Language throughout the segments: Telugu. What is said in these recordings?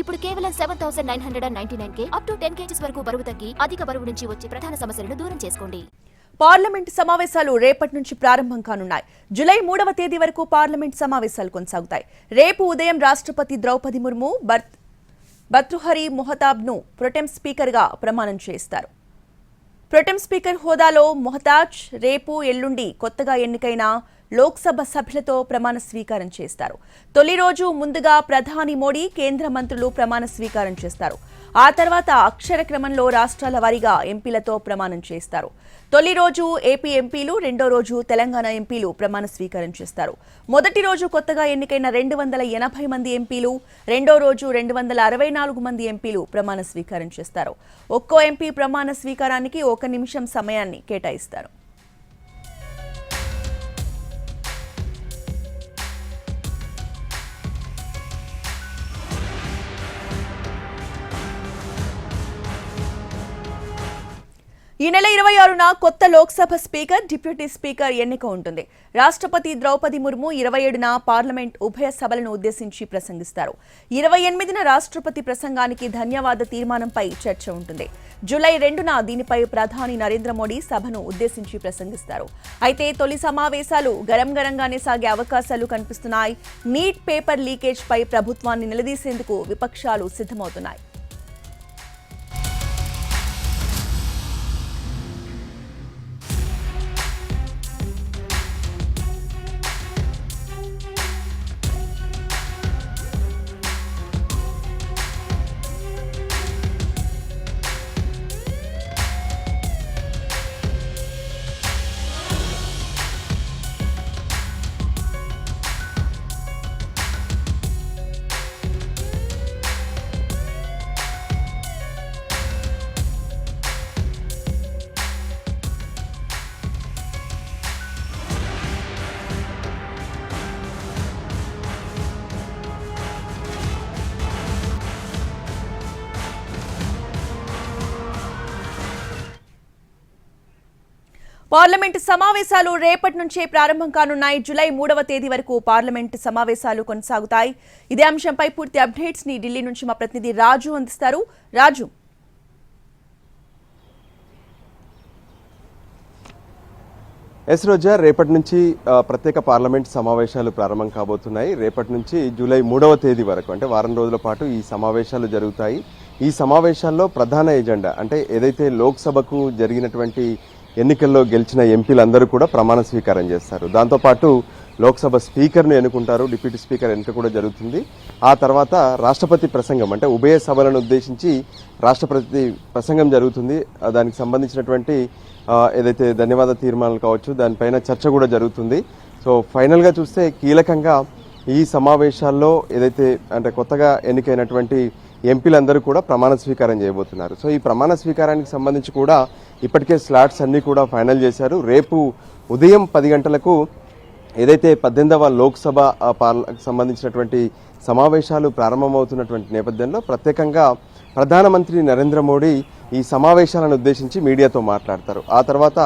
ఇప్పుడు కేవలం seven thousand nine hundred and ninety nine K up to ten kgs వరకు బరువు తగ్గి అధిక బరువు నుంచి వచ్చే ప్రధాన సమస్యలను దూరం చేసుకోండి. పార్లమెంట్ సమావేశాలు రేపటి నుంచి ప్రారంభం కానున్నాయి. జూలై మూడవ తేదీ వరకు పార్లమెంట్ సమావేశాలు కొనసాగుతాయి. రేపు ఉదయం రాష్ట్రపతి ద్రౌపది ముర్ము బర్త్ భర్తృహరి మొహతాబ్ను ప్రొటెం స్పీకర్గా ప్రమాణం చేస్తారు. ప్రొటెం స్పీకర్ హోదాలో మొహతాజ్ రేపు ఎల్లుండి కొత్తగా ఎన్నికైన లోక్సభ సభ్యులతో ప్రమాణ స్వీకారం చేస్తారు. తొలి రోజు ముందుగా ప్రధాని మోడీ కేంద్ర మంత్రులు ప్రమాణ స్వీకారం చేస్తారు. ఆ తర్వాత అక్షర క్రమంలో రాష్ట్రాల వారీగా ఎంపీలతో ప్రమాణం చేస్తారు. తొలి రోజు ఏపీ ఎంపీలు రెండో రోజు తెలంగాణ ఎంపీలు ప్రమాణ స్వీకారం చేస్తారు. మొదటి రోజు కొత్తగా ఎన్నికైన రెండు వందల ఎనభై మంది ఎంపీలు రెండో రోజు రెండు వందల అరవై నాలుగు మంది ఎంపీలు ప్రమాణ స్వీకారం చేస్తారు. ఒక్కో ఎంపీ ప్రమాణ స్వీకారానికి ఒక నిమిషం సమయాన్ని కేటాయిస్తారు. ఈ నెల ఇరవై ఆరున కొత్త లోక్సభ స్పీకర్ డిప్యూటీ స్పీకర్ ఎన్నిక ఉంటుంది. రాష్ట్రపతి ద్రౌపది ముర్ము ఇరవై ఏడున పార్లమెంట్ ఉభయ సభలను ఉద్దేశించి ప్రసంగిస్తారు. ఇరవై ఎనిమిదిన రాష్ట్రపతి ప్రసంగానికి ధన్యవాద తీర్మానంపై చర్చ ఉంటుంది. జూలై రెండున దీనిపై ప్రధాని నరేంద్ర మోడీ సభను ఉద్దేశించి ప్రసంగిస్తారు. అయితే తొలి సమావేశాలు గరం గరంగానే సాగే అవకాశాలు కనిపిస్తున్నాయి. నీట్ పేపర్ లీకేజ్ పై ప్రభుత్వాన్ని నిలదీసేందుకు విపక్షాలు సిద్ధమవుతున్నాయి. పార్లమెంట్ సమావేశాలు రేపటి నుంచే ప్రారంభం కానున్నాయి. జూలై మూడవ తేదీ వరకు పార్లమెంట్ సమావేశాలు కొనసాగుతాయి. ఇదే అంశంపై పూర్తి అప్డేట్స్ని ఢిల్లీ నుంచి మా ప్రతినిధి రాజు అందిస్తారు. రాజు. ఎస్ రోజా రేపటి నుంచి ప్రత్యేక పార్లమెంట్ సమావేశాలు ప్రారంభం కాబోతున్నాయి. రేపటి నుంచి జూలై మూడవ తేదీ వరకు అంటే వారం రోజుల పాటు ఈ సమావేశాలు జరుగుతాయి. ఈ సమావేశాల్లో ప్రధాన ఎజెండా అంటే ఏదైతే లోక్సభకు జరిగినటువంటి ఎన్నికల్లో గెలిచిన ఎంపీలందరూ కూడా ప్రమాణ స్వీకారం చేస్తారు. దాంతోపాటు లోక్సభ స్పీకర్ను ఎన్నుకుంటారు. డిప్యూటీ స్పీకర్ ఎన్నిక కూడా జరుగుతుంది. ఆ తర్వాత రాష్ట్రపతి ప్రసంగం అంటే ఉభయ సభలను ఉద్దేశించి రాష్ట్రపతి ప్రసంగం జరుగుతుంది. దానికి సంబంధించినటువంటి ఏదైతే ధన్యవాద తీర్మానాలు కావచ్చు దానిపైన చర్చ కూడా జరుగుతుంది. సో ఫైనల్గా చూస్తే కీలకంగా ఈ సమావేశాల్లో ఏదైతే అంటే కొత్తగా ఎన్నికైనటువంటి ఎంపీలందరూ కూడా ప్రమాణ స్వీకారం చేయబోతున్నారు. సో ఈ ప్రమాణ స్వీకారానికి సంబంధించి కూడా ఇప్పటికే స్లాట్స్ అన్నీ కూడా ఫైనల్ చేశారు. రేపు ఉదయం పది గంటలకు ఏదైతే పద్దెనిమిదవ లోక్సభ పార్లకు సంబంధించినటువంటి సమావేశాలు ప్రారంభమవుతున్నటువంటి నేపథ్యంలో ప్రత్యేకంగా ప్రధానమంత్రి నరేంద్ర మోడీ ఈ సమావేశాలను ఉద్దేశించి మీడియాతో మాట్లాడతారు. ఆ తర్వాత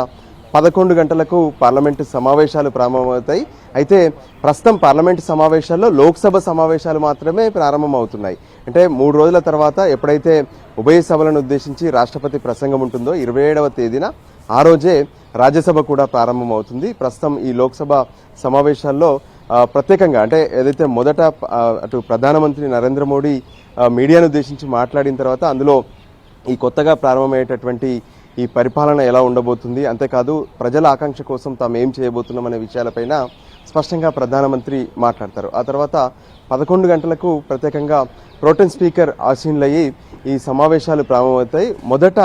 పదకొండు గంటలకు పార్లమెంటు సమావేశాలు ప్రారంభమవుతాయి. అయితే ప్రస్తుతం పార్లమెంటు సమావేశాల్లో లోక్సభ సమావేశాలు మాత్రమే ప్రారంభమవుతున్నాయి. అంటే మూడు రోజుల తర్వాత ఎప్పుడైతే ఉభయ సభలను ఉద్దేశించి రాష్ట్రపతి ప్రసంగం ఉంటుందో ఇరవై ఏడవ తేదీన ఆ రోజే రాజ్యసభ కూడా ప్రారంభమవుతుంది. ప్రస్తుతం ఈ లోక్సభ సమావేశాల్లో ప్రత్యేకంగా అంటే ఏదైతే మొదట అటు ప్రధానమంత్రి నరేంద్ర మోడీ మీడియాను ఉద్దేశించి మాట్లాడిన తర్వాత అందులో ఈ కొత్తగా ప్రారంభమయ్యేటటువంటి ఈ పరిపాలన ఎలా ఉండబోతుంది? అంతేకాదు ప్రజల ఆకాంక్ష కోసం తాము ఏం చేయబోతున్నాం అనే విషయాలపైన స్పష్టంగా ప్రధానమంత్రి మాట్లాడతారు. ఆ తర్వాత పదకొండు గంటలకు ప్రత్యేకంగా ప్రోటెన్ స్పీకర్ ఆసీనులయ్యి ఈ సమావేశాలు ప్రారంభమవుతాయి. మొదట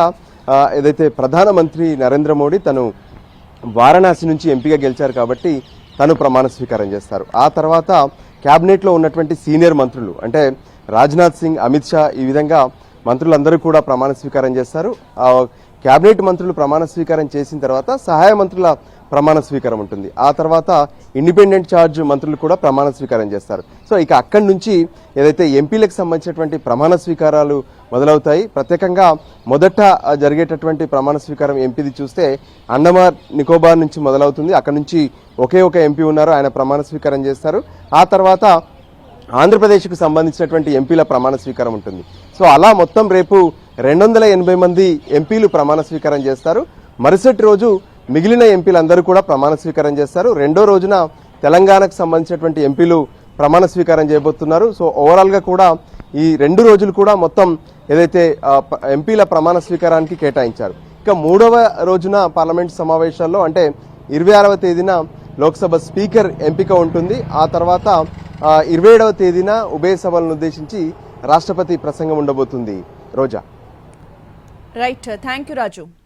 ఏదైతే ప్రధానమంత్రి నరేంద్ర మోడీ తను వారణాసి నుంచి ఎంపీగా గెలిచారు కాబట్టి తను ప్రమాణ స్వీకారం చేస్తారు. ఆ తర్వాత క్యాబినెట్లో ఉన్నటువంటి సీనియర్ మంత్రులు అంటే రాజ్నాథ్ సింగ్ అమిత్ షా ఈ విధంగా మంత్రులందరూ కూడా ప్రమాణ స్వీకారం చేస్తారు. కేబినెట్ క్యాబినెట్ మంత్రులు ప్రమాణ స్వీకారం చేసిన తర్వాత సహాయ మంత్రుల ప్రమాణ స్వీకారం ఉంటుంది. ఆ తర్వాత ఇండిపెండెంట్ ఛార్జ్ మంత్రులు కూడా ప్రమాణ స్వీకారం చేస్తారు. సో ఇక అక్కడి నుంచి ఏదైతే ఎంపీలకు సంబంధించినటువంటి ప్రమాణ స్వీకారాలు మొదలవుతాయి ప్రత్యేకంగా మొదట జరిగేటటువంటి ప్రమాణ స్వీకారం ఎంపీది చూస్తే అండమాన్ నికోబార్ నుంచి మొదలవుతుంది. అక్కడ నుంచి ఒకే ఒక ఎంపీ ఉన్నారు ఆయన ప్రమాణ స్వీకారం చేస్తారు. ఆ తర్వాత ఆంధ్రప్రదేశ్కు సంబంధించినటువంటి ఎంపీల ప్రమాణ స్వీకారం ఉంటుంది. సో అలా మొత్తం రేపు రెండు వందల ఎనభై మంది ఎంపీలు ప్రమాణ స్వీకారం చేస్తారు. మరుసటి రోజు మిగిలిన ఎంపీలందరూ కూడా ప్రమాణ స్వీకారం చేస్తారు. రెండో రోజున తెలంగాణకు సంబంధించినటువంటి ఎంపీలు ప్రమాణ స్వీకారం చేయబోతున్నారు. సో ఓవరాల్గా కూడా ఈ రెండు రోజులు కూడా మొత్తం ఏదైతే ఎంపీల ప్రమాణ స్వీకారానికి కేటాయించారు. ఇక మూడవ రోజున పార్లమెంట్ సమావేశాల్లో అంటే ఇరవై ఆరవ తేదీన లోక్సభ స్పీకర్ ఎంపిక ఉంటుంది. ఆ తర్వాత ఇరవై ఏడవ తేదీన ఉభయ సభలను ఉద్దేశించి రాష్ట్రపతి ప్రసంగం ఉండబోతుంది. రోజా. Right, uh, thank you Raju.